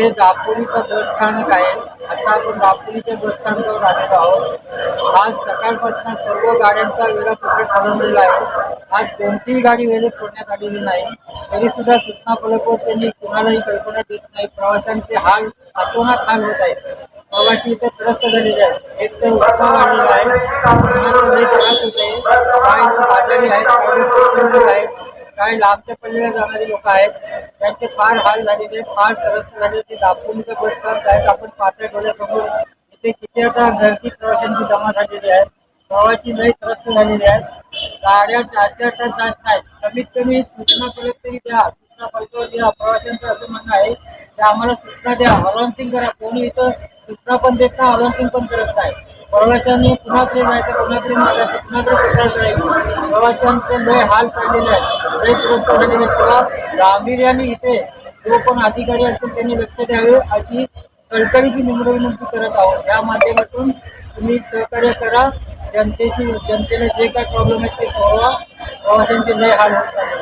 हे दापोलीचं बसस्थानक आहे? आता आपण दापोलीच्या बसस्थानकावर आलेलो आहोत. आज सकाळपासून सर्व गाड्यांचा वेळापत्रक ठरवलेला आहे. आज कोणतीही गाडी वेळेत सोडण्यात आलेली नाही. तरीसुद्धा सूचना फलकवर त्यांनी कुणालाही कल्पना देत नाही. प्रवाशांचे हाल अतोनात हाल होत आहेत. प्रवासी इथे त्रस्त झालेले आहेत. एक तर उत्साह वाढलेला आहे. त्रास होत आहे. आहेत आहेत. काही लांबच्या पल्ल्याला जाणारी लोक आहेत. त्यांचे फार हाल झालेले आहेत फार त्रस्त झालेले ते दापोलीचं बस स्टॉप आहेत आपण पाहत्या डोळ्यासमोर इथे किती आता गर्दी प्रवाशांची जमा झालेली आहे. प्रवासी लय त्रस्त झालेली आहेत. गाड्या चार चार तास जात नाहीत. कमीत कमी सूचना फलक तरी द्या सूचना पाहिजे द्या. प्रवाशांचं असं म्हणणं आहे की आम्हाला सूचना द्या. हॉलॉन्सिंग करा. कोणी इथं सूचना पण देत नाही हॉलॉन्सिंग पण करत नाही. प्रवाशांनी कुणाकडे जायचं कुणाकडे मागायचं कुणाकडे कुठं जायचं? प्रवाशांचे लय हाल चाललेले आहेत. एक त्रस्त झालेले गांभीर्याने इथे जो पण अधिकारी असतील त्यांनी लक्ष द्यावे अशी कळकळीची निम्र विनंती करत आहोत. या माध्यमातून तुम्ही सहकार्य करा. जनतेशी जनतेला जे काय प्रॉब्लेम आहेत ते सोडवा. प्रवाशांचे लय हाल होत आहे आहेत.